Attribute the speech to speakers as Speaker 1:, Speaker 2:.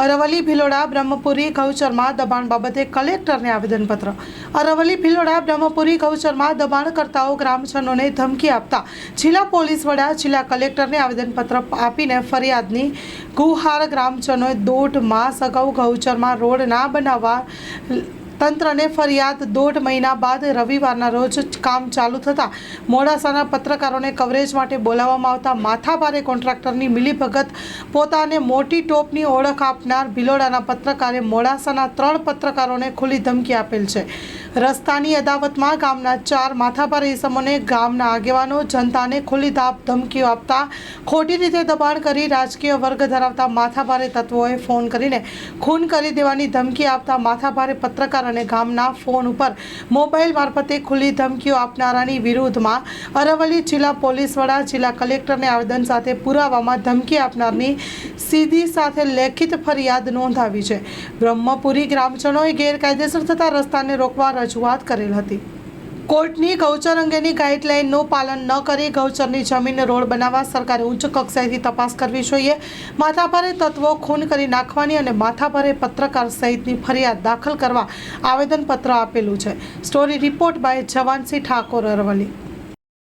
Speaker 1: અરવલ્લી ભિલોડા બ્રહ્મપુરી ગૌચરમાં દબાણ બાબતે કલેક્ટરને આવેદનપત્ર. અરવલ્લી ભિલોડા બ્રહ્મપુરી ગૌચરમાં દબાણકર્તાઓ ગ્રામજનોને ધમકી આપતા જિલ્લા પોલીસ વડા જિલ્લા કલેક્ટરને આવેદનપત્ર આપીને ફરિયાદની ગુહાર ગ્રામજનોએ દોઢ માસ અગાઉ ગૌચરમાં રોડ ના બનાવવા તંત્રને ફરિયાદ દોઢ મહિના બાદ રવિવારના રોજ કામ ચાલુ થતાં મોડાસાના પત્રકારોને કવરેજ માટે બોલાવવામાં આવતા માથાભારે કોન્ટ્રાક્ટરની મિલીભગત પોતાને મોટી ટોપની ઓળખ આપનાર ભિલોડાના પત્રકારે મોડાસાના ત્રણ પત્રકારોને ખુલ્લી ધમકી આપેલ છે. રસ્તાની અદાવતમાં ગામના ચાર માથાભારે ઇસમોને ગામના આગેવાનો, જનતાને ખુલ્લી ધાપ ધમકીઓ આપતા ખોટી રીતે દબાણ કરી રાજકીય વર્ગ ધરાવતા માથાભારે તત્વોએ ફોન કરીને ખૂન કરી દેવાની ધમકી આપતા માથાભારે પત્રકાર અને ગામના ફોન ઉપર મોબાઈલ મારફતે ખુલ્લી ધમકીઓ આપનારાની વિરુદ્ધમાં અરવલ્લી જિલ્લા પોલીસ વડા, જિલ્લા કલેક્ટરને આવેદન સાથે પુરાવામાં ધમકી આપનારની સીધી સાથે લેખિત ફરિયાદ નોંધાવી છે. બ્રહ્મપુરી ગ્રામજનોએ ગેરકાયદેસર થતા રસ્તાને રોકવા રજૂઆત કરેલ હતી. કોર્ટની ગૌચર અંગેની ગાઈડલાઇનનું પાલન ન કરી ગૌચરની જમીન રોડ બનાવવા સરકારે ઉચ્ચ કક્ષાએથી તપાસ કરવી જોઈએ. માથાભારે તત્વો ખૂન કરી નાખવાની અને માથાભારે પત્રકાર સહિતની ફરિયાદ દાખલ કરવા આવેદનપત્ર આપેલું છે. Story report by Jawansinh Thakor Aravalli.